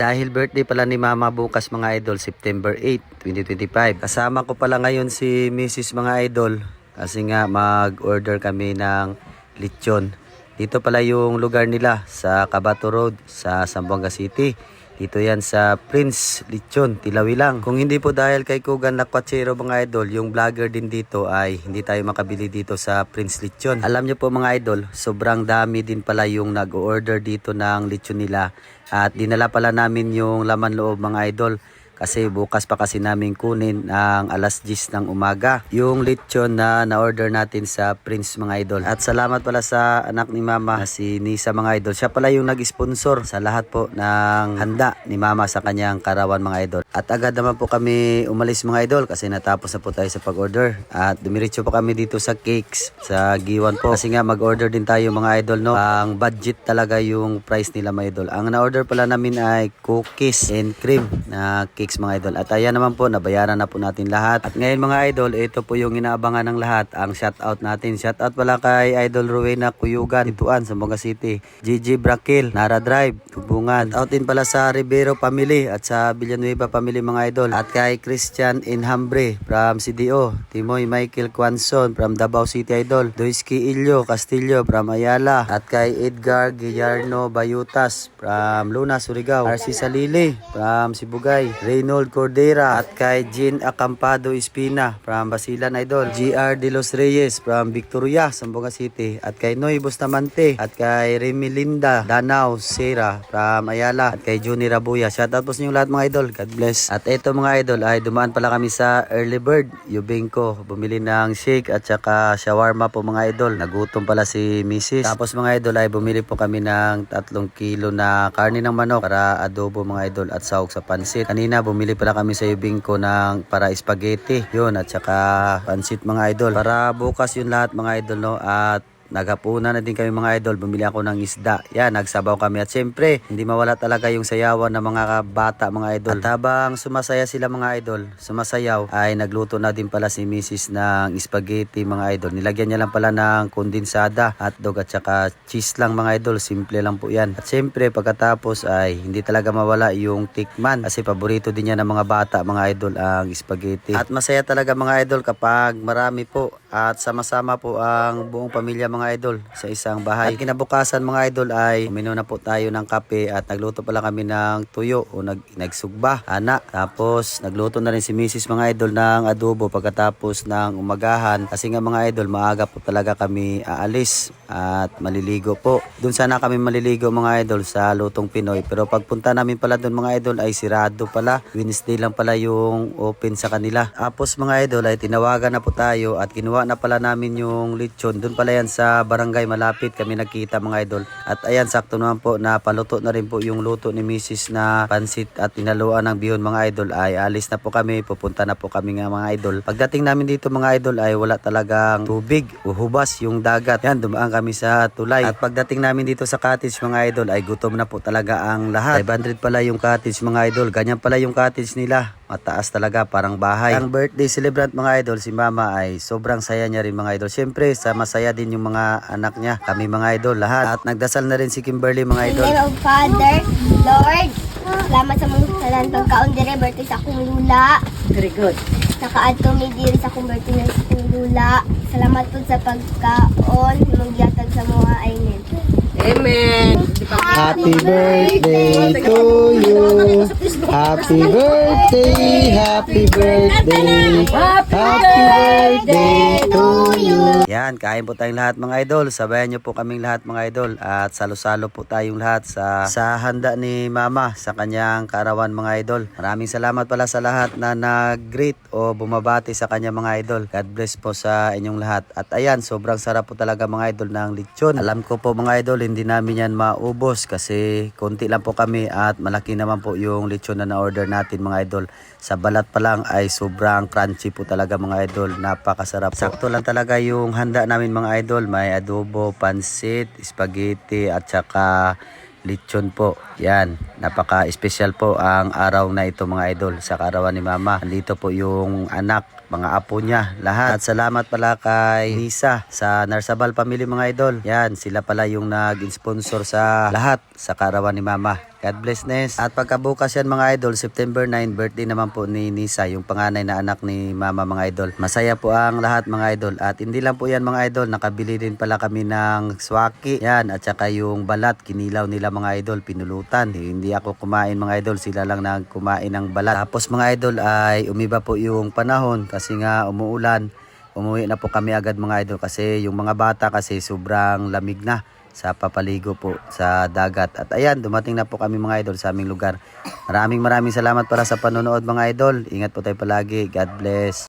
Dahil birthday pala ni Mama bukas mga idol, September 8, 2025. Kasama ko pala ngayon si Mrs. mga idol kasi nga mag-order kami ng lechon. Dito pala yung lugar nila sa Cabato Road sa Zamboanga City. Dito yan sa Prince Lechon, Tilawi lang. Kung hindi po dahil kay Kugan Lakwachero mga idol, yung vlogger din dito ay hindi tayo makabili dito sa Prince Lechon. Alam nyo po mga idol, sobrang dami din pala yung nag-order dito ng lechon nila. At dinala pala namin yung laman loob mga idol. Kasi bukas pa kasi namin kunin ang alas 10 ng umaga. Yung lechon na na-order natin sa Prince mga idol. At salamat pala sa anak ni Mama si Nisa mga idol. Siya pala yung nag-sponsor sa lahat po ng handa ni Mama sa kanyang karawan mga idol. At agad naman po kami umalis mga idol kasi natapos na po tayo sa pag-order. At dumiretso po kami dito sa cakes sa Giwan po. Kasi nga mag-order din tayo mga idol no. Ang budget talaga yung price nila mga idol. Ang na-order pala namin ay cookies and cream na cakes mga idol. At ayan naman po, nabayaran na po natin lahat. At ngayon mga idol, ito po yung inaabangan ng lahat, ang shoutout natin. Shoutout pala kay Idol Rowena Kuyugan, Ituan, Zamboanga City. Gigi Brakil, Nara Drive, Tubungan. Shoutout din pala sa Rivero Family at sa Villanueva Family mga idol. At kay Christian Inhambre from CDO. Timoy Michael Quanson from Davao City Idol. Doiski Ilyo Castillo from Ayala. At kay Edgar Guillarno Bayutas from Luna, Surigao. RC Salili from Sibugay. Reynold Cordera at kay Jean Acampado Espina from Basilan Idol. GR De Los Reyes from Victoria, Zamboanga City. At kay Noy Bustamante at kay Remy Linda Danao Sera from Ayala at kay Juni Rabuya. Shoutout po sa inyo lahat mga idol. God bless. At ito mga idol ay dumaan pala kami sa Early Bird, Yubingko. Bumili ng shake at saka shawarma po mga idol. Nagutom pala si Mrs. Tapos mga idol ay bumili po kami ng tatlong kilo na karne ng manok para adobo mga idol at sahog sa pansit. Kanina bumili pala kami sa Yubingko ng para spaghetti. Yun at saka pansit mga idol. Para bukas yun lahat mga idol no at Naghapunan na din kami mga idol, bumili ako ng isda. Yan, nagsabaw kami. At syempre, hindi mawala talaga yung sayawan ng mga bata mga idol. At habang sumasaya sila mga idol, sumasayaw, ay nagluto na din pala si Mrs. ng spaghetti mga idol. Nilagyan niya lang pala ng kondensada, hotdog at saka cheese lang mga idol. Simple lang po yan. At syempre, pagkatapos ay hindi talaga mawala yung tikman. Kasi paborito din niya ng mga bata mga idol ang spaghetti. At masaya talaga mga idol kapag marami po at sama-sama po ang buong pamilya mga idol sa isang bahay. At kinabukasan mga idol ay uminom na po tayo ng kape at nagluto pala kami ng tuyo o nag, nagsugba, ana. Tapos nagluto na rin si Mrs. mga idol ng adobo pagkatapos ng umagahan. Kasi nga mga idol, maaga po talaga kami aalis at maliligo po. Doon sana kami maliligo mga idol sa Lutong Pinoy. Pero pagpunta namin pala doon mga idol ay sirado pala. Wednesday lang pala yung open sa kanila. Tapos mga idol ay tinawagan na po tayo at kinuha na pala namin yung lechon. Doon pala yan sa barangay malapit kami nagkita mga idol. At ayan sakto naman po na paluto na rin po yung luto ni Mrs. na pansit at tinaluan ng bihon mga idol ay alis na po kami. Pupunta na po kami nga mga idol. Pagdating namin dito mga idol ay wala talagang tubig. Uhubas yung dagat. Yan dumaan kami sa tulay. At pagdating namin dito sa cottage mga idol ay gutom na po talaga ang lahat. 500 pala yung cottage mga idol. Ganyan pala yung cottage nila. Mataas talaga, parang bahay. Ang birthday celebrant mga idol, si mama ay sobrang saya niya rin mga idol. Siyempre, sa masaya din yung mga anak niya. Kami mga idol, lahat. At nagdasal na rin si Kimberly mga In idol. the name of Father, Lord, salamat sa mga talentong kaon dire birthday sa akong lula. Very good. Nakaadto mi diri sa akong birthday sa akong lula. Salamat po sa pagkaon, magyatag sa mga ainin. Amen. Happy birthday to you. Happy birthday, happy birthday. Happy birthday to you. Yan, kain po tayong lahat mga idol. Sabayan niyo po kaming lahat mga idol. At salo-salo po tayong lahat sa, sa handa ni Mama sa kanyang kaarawan mga idol. Maraming salamat pala sa lahat na nag-greet o bumabati sa kanya mga idol. God bless po sa inyong lahat. At ayan, sobrang sarap po talaga mga idol ng lechon. Alam ko po mga idol, hindi namin yan maubos kasi konti lang po kami at malaki naman po yung lechon na na-order natin mga idol. Sa balat pa lang ay sobrang crunchy po talaga mga idol. Napakasarap po. Sakto lang talaga yung handa namin mga idol. May adobo, pansit, spaghetti at saka lechon po. Yan, napaka-special po ang araw na ito mga idol sa karawan ni Mama. Nandito po yung anak, mga apo niya, lahat. At salamat pala kay Lisa sa Narsabal Family mga idol. Yan, sila pala yung nag-sponsor sa lahat sa karawan ni Mama. God bless Nes. At pagkabukas yan mga idol, September 9, birthday naman po ni Nisa, yung panganay na anak ni Mama mga idol. Masaya po ang lahat mga idol. At hindi lang po yan mga idol, nakabili din pala kami ng swaki. Yan, at saka yung balat, kinilaw nila mga idol, pinulutan. Hindi ako kumain mga idol, sila lang nang kumain ng balat. Tapos mga idol ay umiba po yung panahon kasi nga umuulan. Umuwi na po kami agad mga idol kasi yung mga bata kasi sobrang lamig na sa papaligo po sa dagat. At ayan, dumating na po kami mga idol sa aming lugar. Maraming maraming salamat para sa panonood mga idol. Ingat po tayo palagi. God bless.